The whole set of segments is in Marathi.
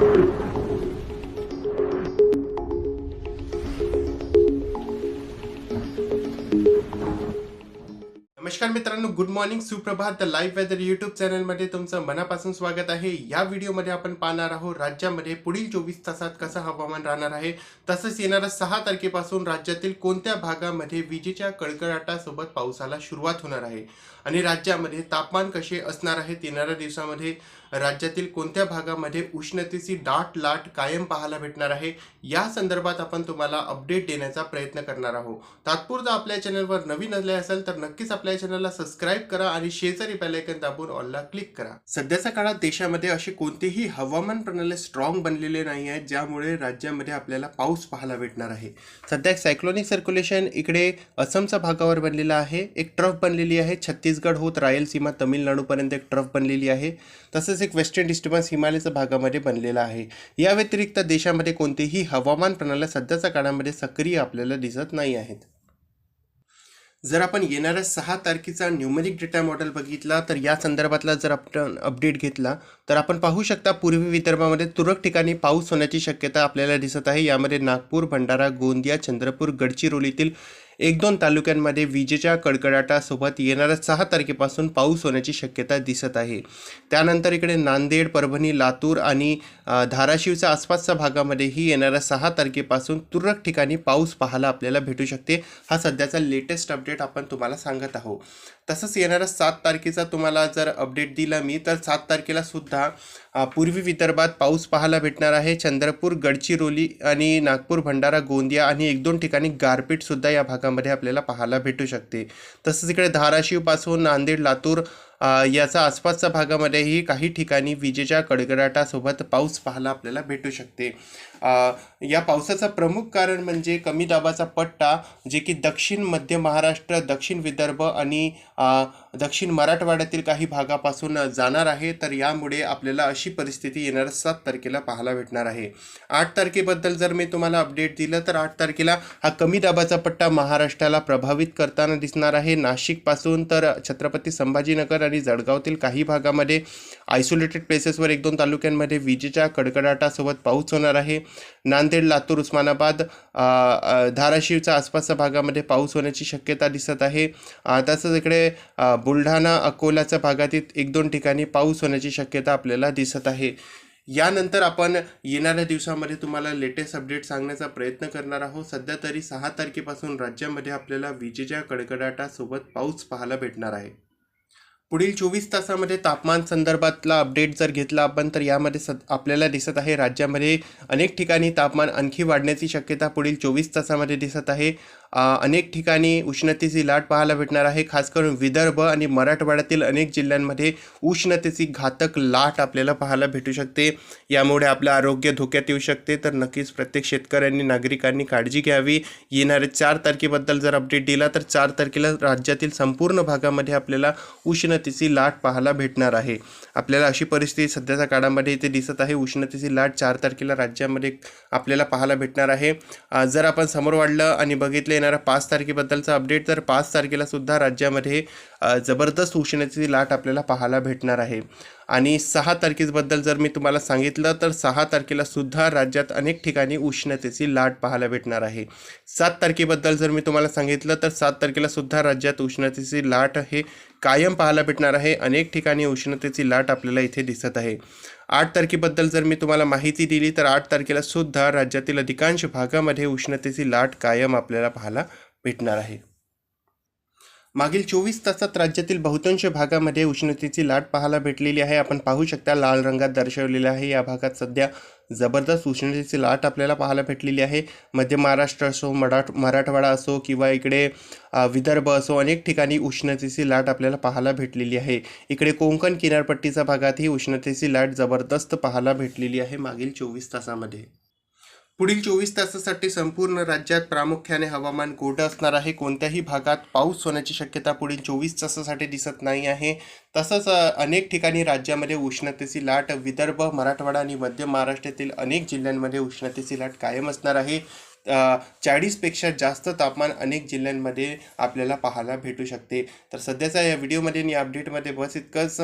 you नमस्कार मित्रांनो गुड मॉर्निंग सुप्रभात. द लाईव्ह वेदर युट्यूब चॅनलमध्ये तुमचं मनापासून स्वागत आहे. या व्हिडिओमध्ये आपण पाहणार आहोत राज्यामध्ये पुढील चोवीस तासात कसं हवामान राहणार आहे. तसंच येणाऱ्या सहा तारखेपासून राज्यातील कोणत्या भागामध्ये विजेच्या कडकडाटासोबत पावसाला सुरुवात होणार आहे? आणि राज्यामध्ये तापमान कसे असणार आहेत येणाऱ्या दिवसामध्ये राज्यातील कोणत्या भागामध्ये उष्णतेची दाट लाट कायम पाहायला भेटणार आहे? या संदर्भात आपण तुम्हाला अपडेट देण्याचा प्रयत्न करणार आहोत. तात्पुरता आपल्या चॅनलवर नवीन आले असेल तर नक्कीच आपल्या चॅनलला सबस्क्राईब करा आणि शेजारी बेलायकन दाबून ऑलला क्लिक करा. सध्याच्या काळात देशामध्ये असे कोणतेही हवामान प्रणाली स्ट्रॉंग बनलेले नाही आहेत ज्यामुळे राज्यामध्ये आपल्याला पाऊस पाहायला भेटणार आहे. सध्या सायक्लोनिक सर्क्युलेशन इकडे असमच्या भागावर बनलेला आहे. एक ट्रफ बनलेली आहे. छत्तीसगड होत रायलसीमा तमिळनाडूपर्यंत एक ट्रफ बनलेली आहे. तसंच एक वेस्टर्न डिस्टर्बन्स हिमालयाच्या भागामध्ये बनलेला आहे. या व्यतिरिक्त देशामध्ये कोणतीही हवामान प्रणाली सध्याच्या काळामध्ये सक्रिय आपल्याला दिसत नाही आहेत. जर आपण येणाऱ्या सहा तारखेचा न्यूमरिक डेटा मॉडेल बघितला तर या संदर्भातला जर आपण अपडेट घेतला तर आपण पाहू शकता पूर्वी विदर्भामध्ये तुरळक ठिकाणी पाऊस होण्याची शक्यता आपल्याला दिसत आहे. यामध्ये नागपूर भंडारा गोंदिया चंद्रपूर गडचिरोलीतील एक दोन तालुक्यांमध्ये विजेच्या कडकडाटासोबत येणाऱ्या सहा तारखेपासून पाऊस होण्याची शक्यता दिसत आहे. त्यानंतर इकडे नांदेड परभणी लातूर आणि धाराशिवच्या आसपासच्या भागामध्येही येणाऱ्या सहा तारखेपासून तुरळक ठिकाणी पाऊस पाहायला आपल्याला भेटू शकते. हा सध्याचा लेटेस्ट अपडेट आपण तुम्हाला सांगत आहोत. तसंच येणाऱ्या सात तारखेचा तुम्हाला जर अपडेट दिला मी तर सात तारखेला सुद्धा पूर्वी विदर्भात पाऊस पाहायला भेटणार आहे. चंद्रपूर गडचिरोली आणि नागपूर भंडारा गोंदिया आणि एक दोन ठिकाणी गारपीटसुद्धा या भागात भागामध्ये आपल्याला पाहायला भेटू शकते. तसंच इकडे धाराशिवपासून नांदेड लातूर याचा आसपासच्या भागामध्येही काही ठिकाणी विजेच्या कडकडाटासोबत पाऊस पाहायला आपल्याला भेटू शकते. या पावसाचं प्रमुख कारण म्हणजे कमी दाबाचा पट्टा जे की दक्षिण मध्य महाराष्ट्र दक्षिण विदर्भ आणि दक्षिण मराठवाड्यातील काही भागापासून जाणार आहे तर यामुळे आपल्याला अशी परिस्थिती येणाऱ्या सात तारखेला पाहायला भेटणार आहे. आठ तारखेबद्दल जर मी तुम्हाला अपडेट दिलं तर आठ तारखेला हा कमी दाबाचा पट्टा महाराष्ट्राला प्रभावित करताना दिसणार आहे. नाशिकपासून तर छत्रपती संभाजीनगर आणि जळगावतील काही भागामध्ये आयसोलेटेड प्लेसेसवर एक दोन तालुक्यांमध्ये विजेच्या कडकडाटासोबत पाऊस होणार आहे. नांदेड लातूर उस्मानाबाद धाराशिवच्या आसपासच्या भागामध्ये पाऊस होण्याची शक्यता दिसत आहे. तसंच इकडे बुलढाणा अकोल्याच्या भागातील एक दोन ठिकाणी पाऊस होण्याची शक्यता आपल्याला दिसत आहे. यानंतर आपण येणाऱ्या दिवसामध्ये तुम्हाला लेटेस्ट अपडेट सांगण्याचा प्रयत्न करणार आहोत. सध्या तरी सहा तारखेपासून राज्यामध्ये आपल्याला विजेच्या कडकडाटासोबत पाऊस पाहायला भेटणार आहे. पुढील चोवीस तासामध्ये तापमान संदर्भातला अपडेट जर घेतला आपण तर यामध्ये सद आपल्याला दिसत आहे राज्यामध्ये अनेक ठिकाणी तापमान आणखी वाढण्याची शक्यता पुढील चोवीस तासामध्ये दिसत आहे. अनेक ठिकाणी उष्णतेची लाट पाहायला भेटणार आहे. खास करून विदर्भ आणि मराठवाड्यातील अनेक जिल्ह्यांमध्ये उष्णतेची घातक लाट आपल्याला पाहायला भेटू शकते. यामुळे आपलं आरोग्य धोक्यात येऊ शकते. तर नक्कीच प्रत्येक शेतकऱ्यांनी नागरिकांनी काळजी घ्यावी. येणाऱ्या चार तारखेबद्दल जर अपडेट दिला तर चार तारखेला राज्यातील संपूर्ण भागामध्ये आपल्याला उष्णतेची लाट पाहायला भेटणार आहे. आपल्याला अशी परिस्थिती सध्याच्या काळामध्ये इथे दिसत आहे. उष्णतेची लाट चार तारखेला राज्यामध्ये आपल्याला पाहायला भेटणार आहे. जर आपण समोर वाढलं आणि बघितलं येणाऱ्या पाच तारखेबद्दलचा अपडेट तर पाच तारखेला सुद्धा राज्यामध्ये जबरदस्त उष्णतेची लाट आपल्याला पाहायला भेटणार आहे. आणि सहा तारखेबद्दल जर मी तुम्हाला सांगितलं तर सहा तारखेला सुद्धा राज्यात अनेक ठिकाणी उष्णतेची लाट पाहायला भेटणार आहे. सात तारखेबद्दल जर मी तुम्हाला सांगितलं तर सात तारखेला सुद्धा राज्यात उष्णतेची लाट हे कायम पाहायला भेटणार आहे. अनेक ठिकाणी उष्णतेची लाट आपल्याला इथे दिसत आहे. आठ तारखेबद्दल जर मी तुम्हाला माहिती दिली तर आठ तारखेला सुद्धा राज्यातील अधिकांश भागामध्ये उष्णतेची लाट कायम आपल्याला पाहायला भेटणार आहे. मागील चोवीस तासात राज्यातील बहुतांश भागामध्ये उष्णतेची लाट पाहायला भेटलेली आहे. आपण पाहू शकता लाल रंगात दर्शवलेलं आहे. या भागात सध्या जबरदस्त उष्णतेची लाट आपल्याला पाहायला भेटलेली आहे. मध्य महाराष्ट्र असो मराठ मराठवाडा असो किंवा इकडे विदर्भ असो अनेक ठिकाणी उष्णतेची लाट आपल्याला पाहायला भेटलेली आहे. इकडे कोकण किनारपट्टीच्या भागातही उष्णतेची लाट जबरदस्त पाहायला भेटलेली आहे मागील चोवीस तासामध्ये. पुढील चोवीस तासासाठी संपूर्ण राज्यात प्रामुख्याने हवामान कोरडं असणार आहे. कोणत्याही भागात पाऊस होण्याची शक्यता पुढील चोवीस तासासाठी दिसत नाही आहे. तसंच अनेक ठिकाणी राज्यामध्ये उष्णतेची लाट विदर्भ मराठवाडा आणि मध्य महाराष्ट्रातील अनेक जिल्ह्यांमध्ये उष्णतेची लाट कायम असणार आहे. चाळीसपेक्षा जास्त तापमान अनेक जिल्ह्यांमध्ये आपल्याला पाहायला भेटू शकते. तर सध्याचा या व्हिडिओमध्ये आणि अपडेटमध्ये बस इतकंच.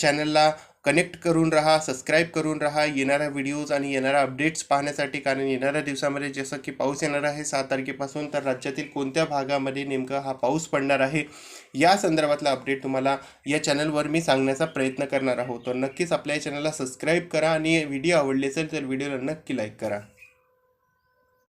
चॅनलला कनेक्ट करून राहा सबस्क्राईब करून राहा. येणाऱ्या व्हिडिओज आणि येणाऱ्या अपडेट्स पाहण्यासाठी कारण येणाऱ्या दिवसामध्ये जसं की पाऊस येणार आहे सात तारखेपासून तर राज्यातील कोणत्या भागामध्ये नेमका हा पाऊस पडणार आहे या संदर्भातला अपडेट तुम्हाला या चॅनलवर मी सांगण्याचा प्रयत्न करणार आहोत. तर नक्कीच आपल्या या चॅनलला सबस्क्राईब करा आणि व्हिडिओ आवडले असेल तर व्हिडिओला नक्की लाईक करा.